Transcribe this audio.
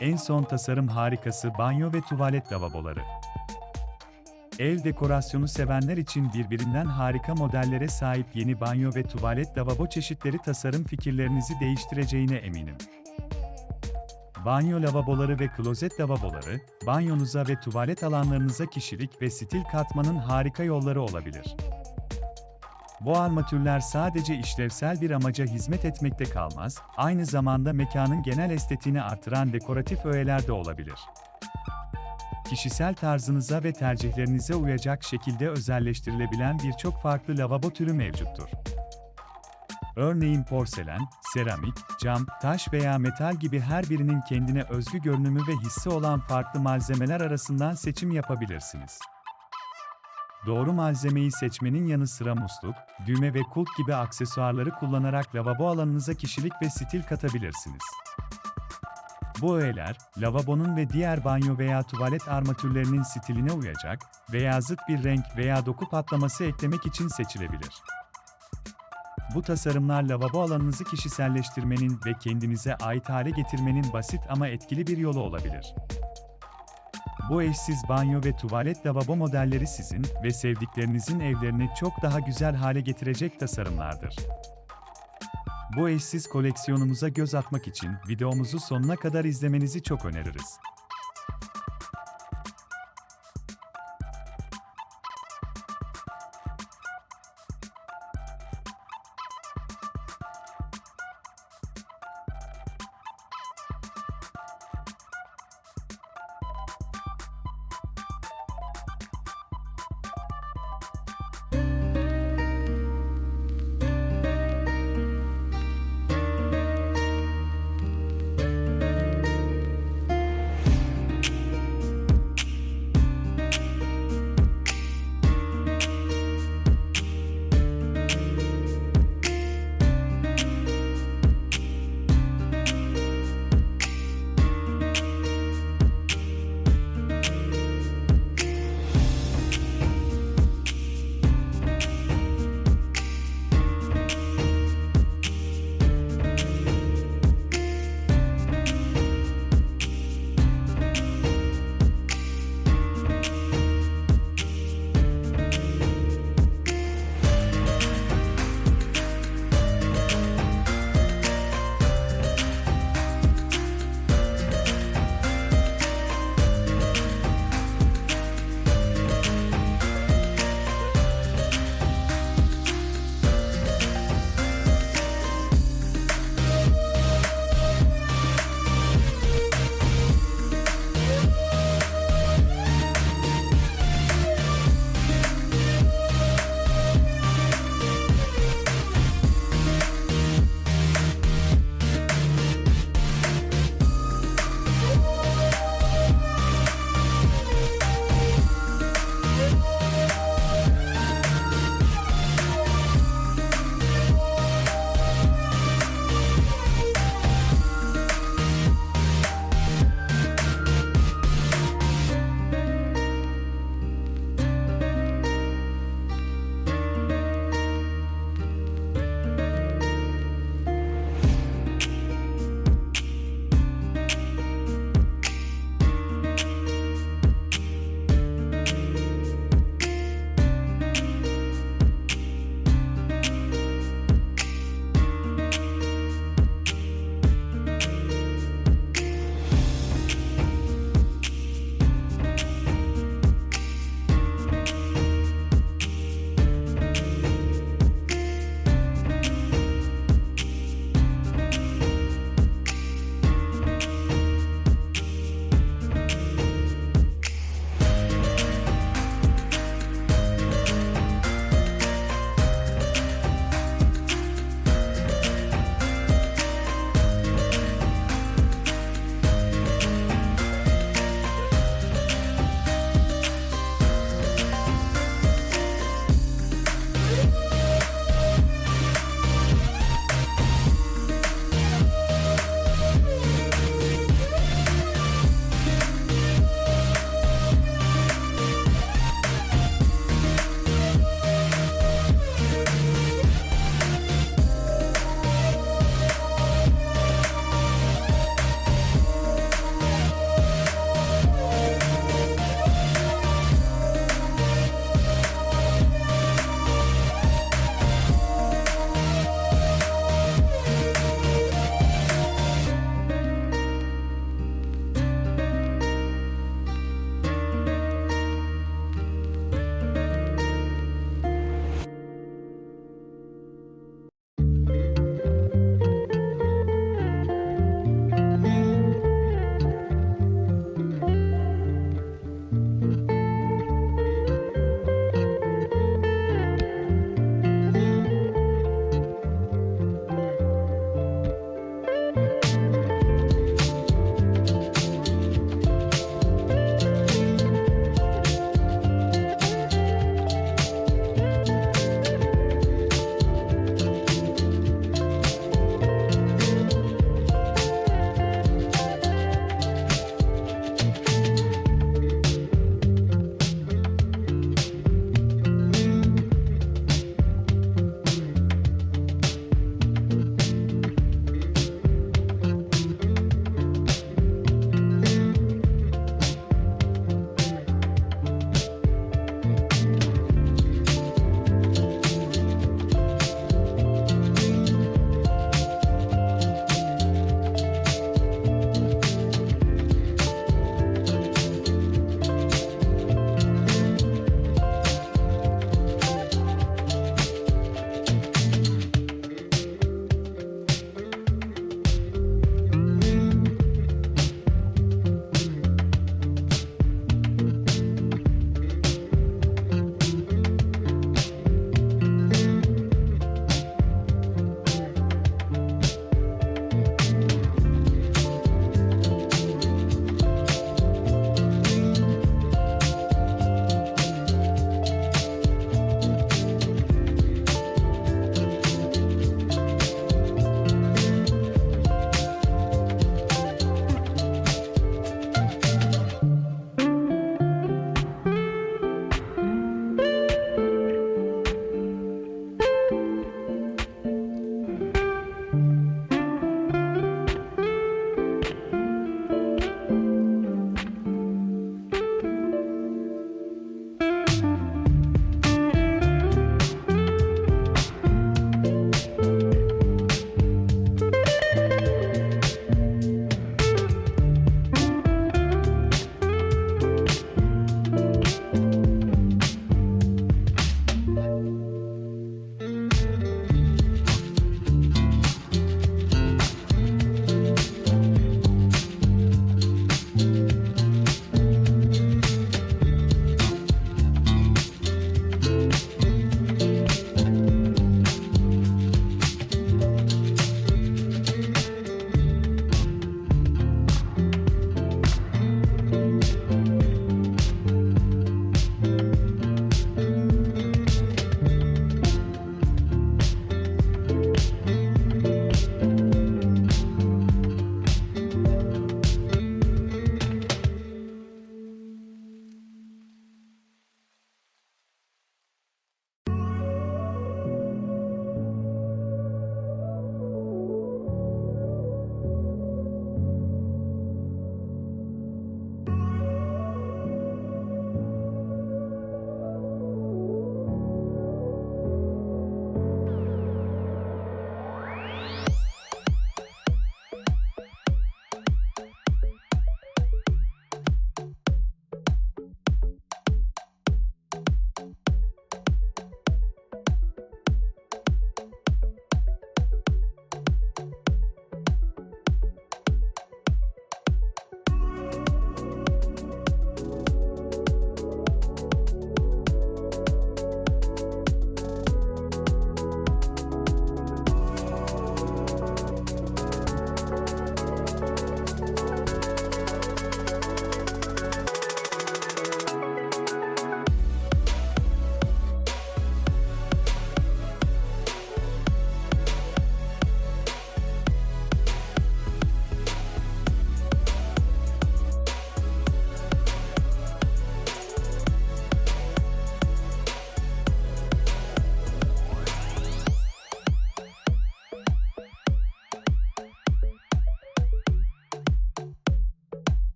En son tasarım harikası banyo ve tuvalet lavaboları. Ev dekorasyonu sevenler için birbirinden harika modellere sahip yeni banyo ve tuvalet lavabo çeşitleri tasarım fikirlerinizi değiştireceğine eminim. Banyo lavaboları ve klozet lavaboları, banyonuza ve tuvalet alanlarınıza kişilik ve stil katmanın harika yolları olabilir. Bu armatürler sadece işlevsel bir amaca hizmet etmekte kalmaz, aynı zamanda mekanın genel estetiğini artıran dekoratif öğeler de olabilir. Kişisel tarzınıza ve tercihlerinize uyacak şekilde özelleştirilebilen birçok farklı lavabo türü mevcuttur. Örneğin porselen, seramik, cam, taş veya metal gibi her birinin kendine özgü görünümü ve hissi olan farklı malzemeler arasından seçim yapabilirsiniz. Doğru malzemeyi seçmenin yanı sıra musluk, düğme ve kulp gibi aksesuarları kullanarak lavabo alanınıza kişilik ve stil katabilirsiniz. Bu öğeler, lavabonun ve diğer banyo veya tuvalet armatürlerinin stiline uyacak veya zıt bir renk veya doku patlaması eklemek için seçilebilir. Bu tasarımlar lavabo alanınızı kişiselleştirmenin ve kendinize ait hale getirmenin basit ama etkili bir yolu olabilir. Bu eşsiz banyo ve tuvalet lavabo modelleri sizin ve sevdiklerinizin evlerini çok daha güzel hale getirecek tasarımlardır. Bu eşsiz koleksiyonumuza göz atmak için videomuzu sonuna kadar izlemenizi çok öneririz.